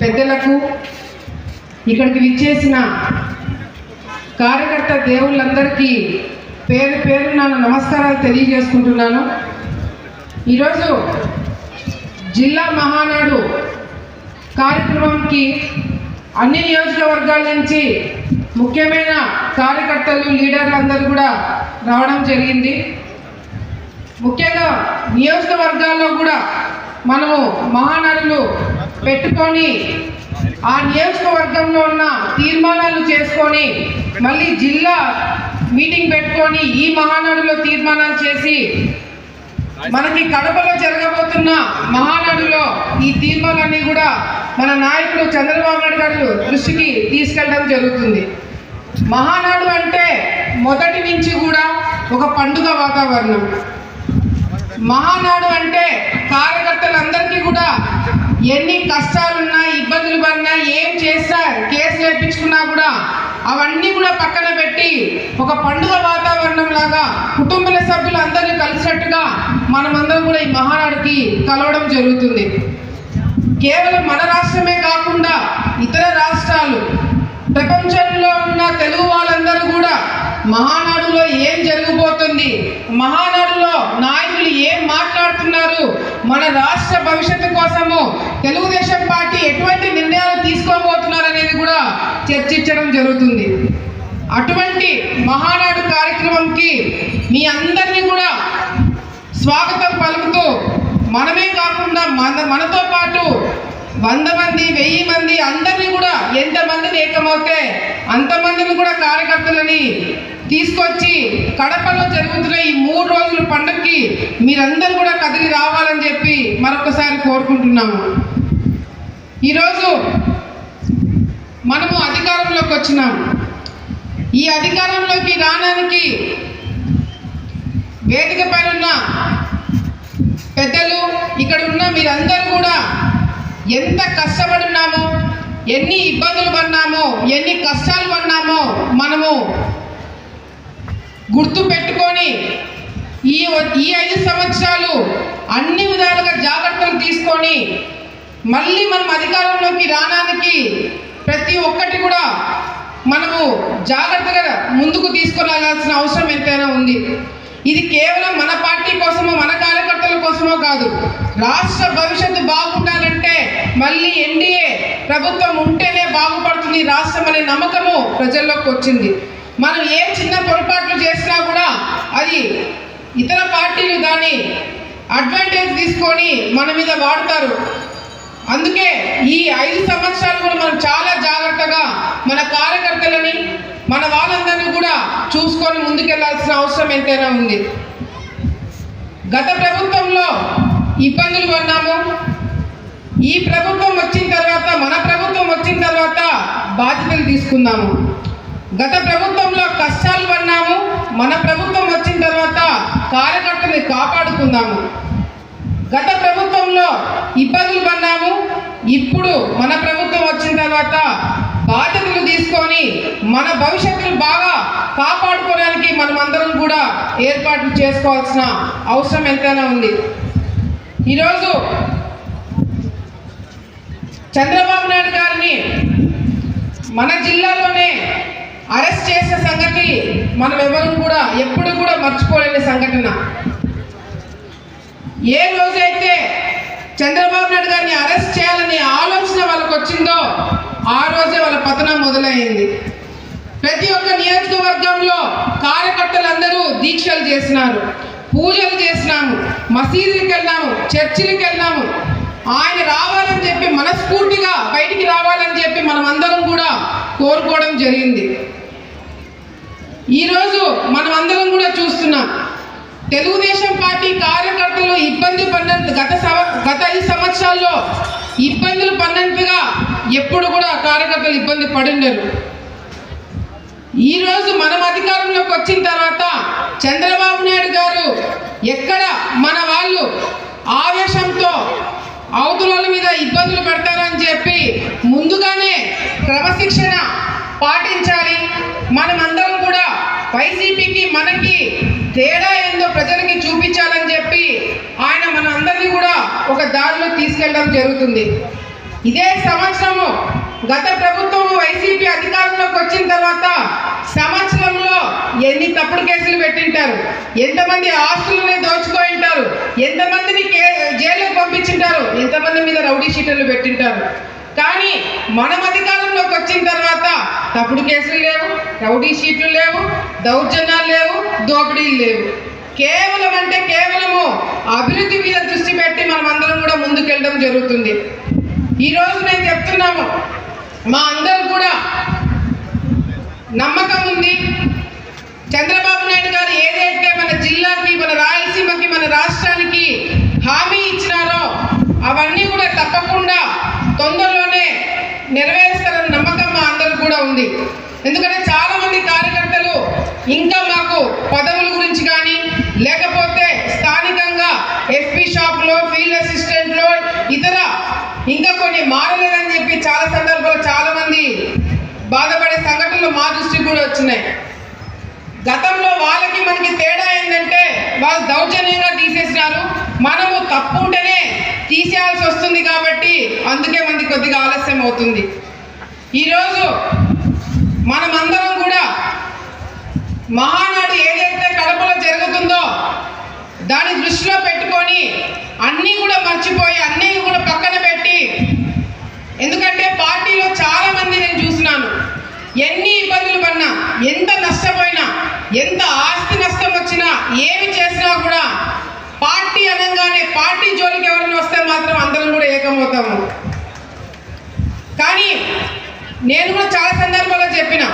పెద్దలకు ఇక్కడికి విచ్చేసిన కార్యకర్త దేవుళ్ళందరికీ పేరు పేరు నన్ను నమస్కారాలు తెలియజేసుకుంటున్నాను. ఈరోజు జిల్లా మహానాడు కార్యక్రమంకి అన్ని నియోజకవర్గాల నుంచి ముఖ్యమైన కార్యకర్తలు లీడర్లు అందరూ కూడా రావడం జరిగింది. ముఖ్యంగా నియోజకవర్గాల్లో కూడా మనము మహానాడులు పెట్టుకొని ఆ నియోజకవర్గంలో ఉన్న తీర్మానాలు చేసుకొని మళ్ళీ జిల్లా మీటింగ్ పెట్టుకొని ఈ మహానాడులో తీర్మానాలు చేసి మనకి కడపలో జరగబోతున్న మహానాడులో ఈ తీర్మానాన్ని కూడా మన నాయకుడు చంద్రబాబు నాయుడు గారు దృష్టికి తీసుకెళ్ళడం జరుగుతుంది. మహానాడు అంటే మొదటి నుంచి కూడా ఒక పండుగ వాతావరణం. మహానాడు అంటే కార్యకర్తలందరికీ ఎన్ని కష్టాలున్నా ఇబ్బందులు పడినా ఏం చేస్తా కేసులు వేయించుకున్నా కూడా అవన్నీ కూడా పక్కన పెట్టి ఒక పండుగ వాతావరణం లాగా కుటుంబ సభ్యులు అందరినీ కలిసినట్టుగా మనమందరం కూడా ఈ మహానాడుకి కలవడం జరుగుతుంది. కేవలం మన రాష్ట్రమే కాకుండా ఇతర రాష్ట్రాలు ప్రపంచంలో ఉన్న తెలుగు వాళ్ళందరూ కూడా మహానాడులో ఏం జరగబోతుంది మహానాడు మన రాష్ట్ర భవిష్యత్తు కోసము తెలుగుదేశం పార్టీ ఎటువంటి నిర్ణయాలు తీసుకోబోతున్నారు అనేది కూడా చర్చించడం జరుగుతుంది. అటువంటి మహానాడు కార్యక్రమంకి మీ అందరినీ కూడా స్వాగతం పలుకుతూ మనమే కాకుండా మన మనతో పాటు వంద మంది వెయ్యి మంది అందరినీ కూడా ఎంతమందిని ఏకమవుతే అంతమందిని కూడా కార్యకర్తలని తీసుకొచ్చి కడపలో జరుగుతున్న ఈ మూడు రోజుల పండుగకి మీరందరూ కూడా కదిలి రావాలని చెప్పి మరొకసారి కోరుకుంటున్నాము. ఈరోజు మనము అధికారంలోకి వచ్చినాం. ఈ అధికారంలోకి రావడానికి వేదిక పైన ఉన్న పెద్దలు ఇక్కడ ఉన్న మీరందరూ కూడా ఎంత కష్టపడున్నామో ఎన్ని ఇబ్బందులు పడినామో ఎన్ని కష్టాలు పడినామో మనము గుర్తు పెట్టుకొని ఈ ఈ ఐదు సంవత్సరాలు అన్ని విధాలుగా జాగ్రత్తలు తీసుకొని మళ్ళీ మనం అధికారంలోకి రానానికి ప్రతి ఒక్కటి కూడా మనము జాగ్రత్తగా ముందుకు తీసుకురాల్సిన అవసరం ఎంతైనా ఉంది. ఇది కేవలం మన పార్టీ కోసమో మన కార్యకర్తల కోసమో కాదు. రాష్ట్ర భవిష్యత్తు బాగుండాలంటే మళ్ళీ ఎన్డీఏ ప్రభుత్వం ఉంటేనే బాగుపడుతుంది రాష్ట్రం అనే నమ్మకము ప్రజల్లోకి వచ్చింది. మనం ఏ చిన్న పొరపాట్లు చేసినా కూడా అది ఇతర పార్టీలు దాన్ని అడ్వాంటేజ్ తీసుకొని మన మీద వాడతారు. అందుకే ఈ ఐదు సంవత్సరాలు కూడా మనం చాలా జాగ్రత్తగా మన కార్యకర్తలని మన వాళ్ళందరినీ కూడా చూసుకొని ముందుకెళ్ళాల్సిన అవసరం ఎంతైనా ఉంది. గత ప్రభుత్వంలో ఇబ్బందులు పడినాము ఈ ప్రభుత్వం వచ్చిన తర్వాత మన ప్రభుత్వం వచ్చిన తర్వాత బాధ్యతలు తీసుకుందాము గత ప్రభుత్వంలో కష్టాలు పడినాము. మన ప్రభుత్వం వచ్చిన తర్వాత కార్యకర్తని కాపాడుకుందాము. గత ప్రభుత్వంలో ఇబ్బందులు పడినాము. ఇప్పుడు మన ప్రభుత్వం వచ్చిన తర్వాత బాధ్యతలు తీసుకొని మన భవిష్యత్తును బాగా కాపాడుకోవడానికి మనం అందరం కూడా ఏర్పాట్లు చేసుకోవాల్సిన అవసరం ఎంతైనా ఉంది. ఈరోజు చంద్రబాబు నాయుడు గారిని మన జిల్లాలోనే అరెస్ట్ చేసిన సంగతి మనం ఎవరు కూడా ఎప్పుడు కూడా మర్చిపోలేని సంఘటన. ఏ రోజైతే చంద్రబాబు నాయుడు గారిని అరెస్ట్ చేయాలనే ఆలోచన వాళ్ళకు వచ్చిందో ఆ రోజే వాళ్ళ పతనం మొదలైంది. ప్రతి ఒక్క నియోజకవర్గంలో కార్యకర్తలందరూ దీక్షలు చేసినారు పూజలు చేసినాము మసీదులకు వెళ్ళాము చర్చిలకు వెళ్ళాము ఆయన రావాలని చెప్పి మనస్ఫూర్తిగా బయటికి రావాలని చెప్పి మనం అందరం కూడా కోరుకోవడం జరిగింది. ఈరోజు మనం అందరం కూడా చూస్తున్నాం. తెలుగుదేశం పార్టీ కార్యకర్తలు ఇబ్బంది పడినంత గత గత ఐదు సంవత్సరాల్లో ఇబ్బందులు పడినంతగా ఎప్పుడు కూడా కార్యకర్తలు ఇబ్బంది పడిండరు. ఈరోజు మనం అధికారంలోకి వచ్చిన తర్వాత చంద్రబాబు నాయుడు గారు ఎక్కడ మన వాళ్ళు అవతల మీద ఇబ్బందులు పెడతారని చెప్పి ముందుగానే క్రమశిక్షణ పాటించాలి. మనమందరం కూడా వైసీపీకి మనకి తేడా ఏందో ప్రజలకి చూపించాలని చెప్పి ఆయన మన అందరినీ కూడా ఒక దారిలో తీసుకెళ్ళడం జరుగుతుంది. ఇదే సంవత్సరము గత ప్రభుత్వం వైసీపీ అధికారంలోకి వచ్చిన తర్వాత సంవత్సరంలో ఎన్ని తప్పుడు కేసులు పెట్టింటారు? ఎంతమంది ఆస్తులని దోచుకోయింటారు ఎంతమందిని కే జైలుకు పంపించింటారు? ఎంతమంది మీద రౌడీ షీటర్లు పెట్టింటారు? కానీ మనం అధికారంలోకి వచ్చిన తర్వాత తప్పుడు కేసులు లేవు రౌడీ షీట్లు లేవు దౌర్జన్యాలు లేవు దోపిడీలు లేవు. కేవలం అంటే కేవలము అభివృద్ధి మీద దృష్టి పెట్టి మనం అందరం కూడా ముందుకెళ్ళడం జరుగుతుంది. ఈరోజు నేను చెప్తున్నాము మా అందరూ కూడా నమ్మకం ఉంది. చంద్రబాబు నాయుడు గారు ఏదైతే మన జిల్లాకి మన రాయలసీమకి మన రాష్ట్రానికి హామీ ఇచ్చినారో అవన్నీ కూడా తప్పకుండా తొందరలోనే నెరవేరుస్తారన్న నమ్మకం మా అందరూ కూడా ఉంది. ఎందుకంటే చాలామంది కార్యకర్తలు ఇంకా మాకు పదవుల గురించి కానీ లేకపోతే స్థానికంగా ఎస్పీ షాప్లో ఫీల్డ్ అసిస్టెంట్లో ఇతర ఇంకా కొన్ని మారలేదని చెప్పి చాలా సందర్భాలు చాలా మంది బాధపడే సంఘటనలు మా దృష్టికి కూడా వచ్చినాయి. గతంలో వాళ్ళకి మనకి తేడా ఏంటంటే వాళ్ళు దౌర్జన్యంగా తీసేసినారు. మనము తప్పు ఉంటేనే తీసేయాల్సి వస్తుంది కాబట్టి అందుకే మనకి కొద్దిగా ఆలస్యం అవుతుంది. ఈరోజు మనమందరం కూడా మహానాడు ఏదైతే కడపలో జరుగుతుందో దాన్ని దృష్టిలో పెట్టుకొని అన్నీ కూడా మర్చిపోయి అన్నీ కూడా పక్కన పెట్టి ఎందుకంటే పార్టీ చాలా మంది నేను చూసినాను ఎన్ని ఇబ్బందులు పడినా ఎంత నష్టపోయినా ఎంత ఆస్తి నష్టం వచ్చినా ఏమి చేసినా కూడా పార్టీ అనగానే పార్టీ జోలికి ఎవరైనా వస్తే మాత్రం అందరం కూడా ఏకమవుతాము. కానీ నేను కూడా చాలా సందర్భాల్లో చెప్పిన